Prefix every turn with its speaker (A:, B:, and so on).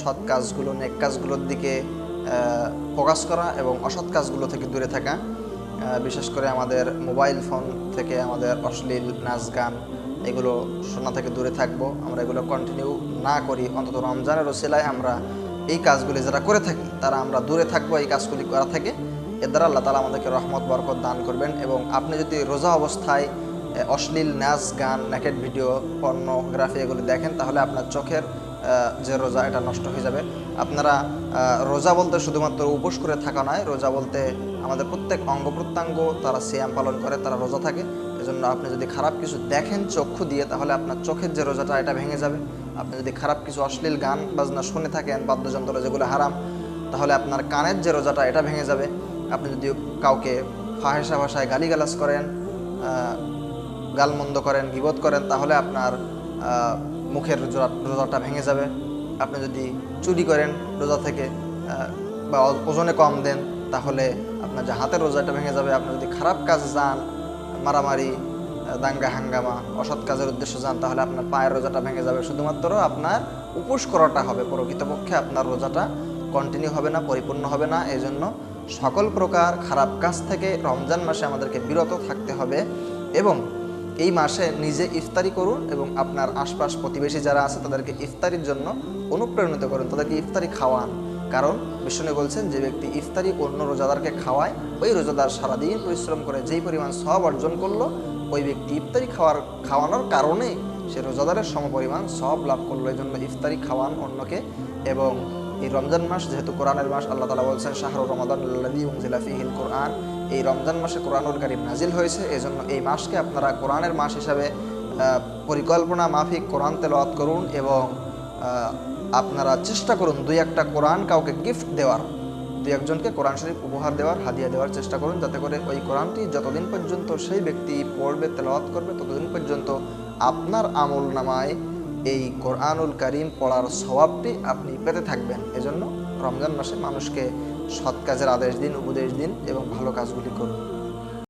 A: সৎ কাজগুলো, নেক কাজগুলোর দিকে ফোকাস করা এবং অসৎ কাজগুলো থেকে দূরে থাকা বিশেষ করে আমাদের মোবাইল ফোন থেকে আমাদের অশ্লীল নাচ গান, এগুলো শোনা থেকে দূরে থাকব। আমরা এগুলো কন্টিনিউ না করি। অন্তত রমজানের ওসিলায় আমরা এই কাজগুলি যারা করে থাকি, তারা আমরা দূরে থাকব এই কাজগুলি করা থেকে। এর দ্বারা আল্লাহ তালা আমাদেরকে রহমত, বরকত দান করবেন এবং আপনি যদি রোজা অবস্থায় অশ্লীল নাচ গান নেকেট ভিডিও পর্নোগ্রাফি এগুলি দেখেন, তাহলে আপনার চোখের যে রোজা, এটা নষ্ট হয়ে যাবে। আপনারা রোজা বলতে শুধুমাত্র উপোস করে থাকা নয়, রোজা বলতে আমাদের প্রত্যেক অঙ্গ প্রত্যঙ্গ তারা সিয়াম পালন করে, তারা রোজা থাকে। এজন্য আপনি যদি খারাপ কিছু দেখেন চক্ষু দিয়ে, তাহলে আপনার চোখের যে রোজাটা, এটা ভেঙে যাবে। আপনি যদি খারাপ কিছু অশ্লীল গান বাজনা শুনে থাকেন, বাদ্যযন্ত্র যেগুলো হারাম, তাহলে আপনার কানের যে রোজাটা, এটা ভেঙে যাবে। আপনি যদি কাউকে ফাহেসা ভাষায় গালিগালাজ করেন গালমন্দ করেন, গিবত করেন, তাহলে আপনার মুখের রোজা রোজাটা ভেঙে যাবে। আপনি যদি চুরি করেন রোজা থেকে বা ওজনে কম দেন, তাহলে আপনার যে হাতের রোজাটা ভেঙে যাবে। আপনি যদি খারাপ কাজে যান, মারামারি দাঙ্গা, হাঙ্গামা, অসৎ কাজের উদ্দেশ্যে যান, তাহলে আপনার পায়ের রোজাটা ভেঙে যাবে। শুধুমাত্র আপনার উপোস করাটা হবে। প্রকৃতপক্ষে আপনার রোজাটা কন্টিনিউ হবে না, পরিপূর্ণ হবে না। এই জন্য সকল প্রকার খারাপ কাজ থেকে রমজান মাসে আমাদেরকে বিরত থাকতে হবে এবং এই মাসে নিজে ইফতারি করুন এবং আপনার আশপাশ প্রতিবেশী যারা আছে তাদেরকে ইফতারির জন্য অনুপ্রাণিত করুন, তাদেরকে ইফতারি খাওয়ান। কারণ বিষ্ণু বলছেন, যে ব্যক্তি ইফতারি অন্য রোজাদারকে খাওয়ায়, ওই রোজাদার সারাদিন পরিশ্রম করে যেই পরিমাণ সব অর্জন করল, ওই ব্যক্তি ইফতারি খাওয়ার, খাওয়ানোর কারণে সে রোজাদারের সমপরিমাণ সব লাভ করল। এই জন্য ইফতারি খাওয়ান অন্যকে এবং এই রমজান মাস যেহেতু কোরআনের মাস, আল্লাহ তালা বলছেন শাহরুর রমাদান ফিহিল কোরআন। এই রমজান মাসে কোরআনুল কারিম নাজিল হয়েছে এই জন্য এই মাসকে আপনারা কোরআনের মাস হিসাবে পরিকল্পনা মাফিক কোরআন তেলাওয়াত করুন এবং আপনারা চেষ্টা করুন দুই একটা কোরআন কাউকে গিফট দেওয়ার, দুই একজনকে কোরআন শরীফ উপহার দেওয়ার, হাদিয়া দেওয়ার চেষ্টা করুন যাতে করে ওই কোরআনটি যতদিন পর্যন্ত সেই ব্যক্তি পড়বে, তেলাওয়াত করবে, ততদিন পর্যন্ত আপনার আমল নামায় এই কোরআনুল করিম পড়ার স্বভাবটি আপনি পেতে থাকবেন। এজন্য রমজান মাসে মানুষকে সৎ কাজের আদেশ দিন, উপদেশ দিন এবং ভালো কাজগুলি করুন।